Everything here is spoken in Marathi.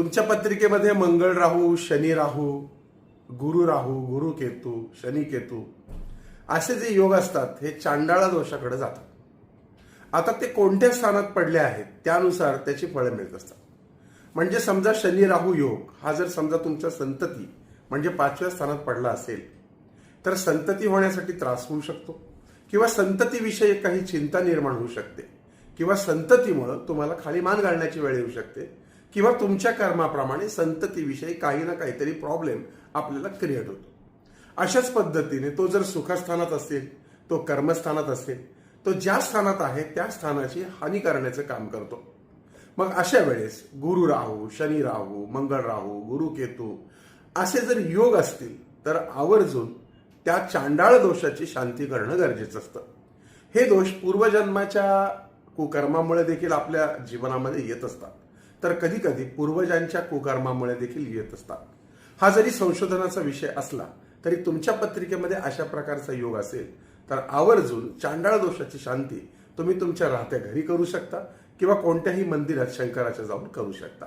तुमच्या पत्रिकेमध्ये मंगळ राहू शनी राहू गुरु राहू गुरु केतू शनी केतू असे जे योग असतात हे चांडाळा दोषाकडे जातात. आता ते कोणत्या स्थानात पडले आहेत त्यानुसार त्याची फळं मिळत असतात. म्हणजे समजा शनी राहू योग हा जर समजा तुमचा संतती म्हणजे पाचव्या स्थानात पडला असेल तर संतती होण्यासाठी त्रास होऊ शकतो. किंवा संततीविषयी काही चिंता निर्माण होऊ शकते. किंवा संततीमुळं तुम्हाला खाली मान घालण्याची वेळ येऊ शकते. किंवा तुमच्या कर्माप्रमाणे संततीविषयी काही ना काहीतरी प्रॉब्लेम आपल्याला क्रिएट होतो. अशाच पद्धतीने तो जर सुखस्थानात असेल तो कर्मस्थानात असेल तो ज्या स्थानात आहे त्या स्थानाची हानी करण्याचं काम करतो. मग अशा वेळेस गुरु राहू शनी राहू मंगळ राहू गुरु केतू असे जर योग असतील तर आवर्जून त्या चांडाळ दोषाची शांती करणं गरजेचं असतं. हे दोष पूर्वजन्माच्या कुकर्मामुळे देखील आपल्या जीवनामध्ये येत असतात. तर कधी कधी पूर्वजांच्या कुकर्मामुळे देखील येत असतात. हा जरी संशोधनाचा विषय असला तरी तुमच्या पत्रिकेमध्ये अशा प्रकारचा योग असेल तर आवर्जून चांडाळ दोषाची शांती तुम्ही तुमच्या राहत्या घरी करू शकता किंवा कोणत्याही मंदिरात शंकराच्या जाऊन करू शकता.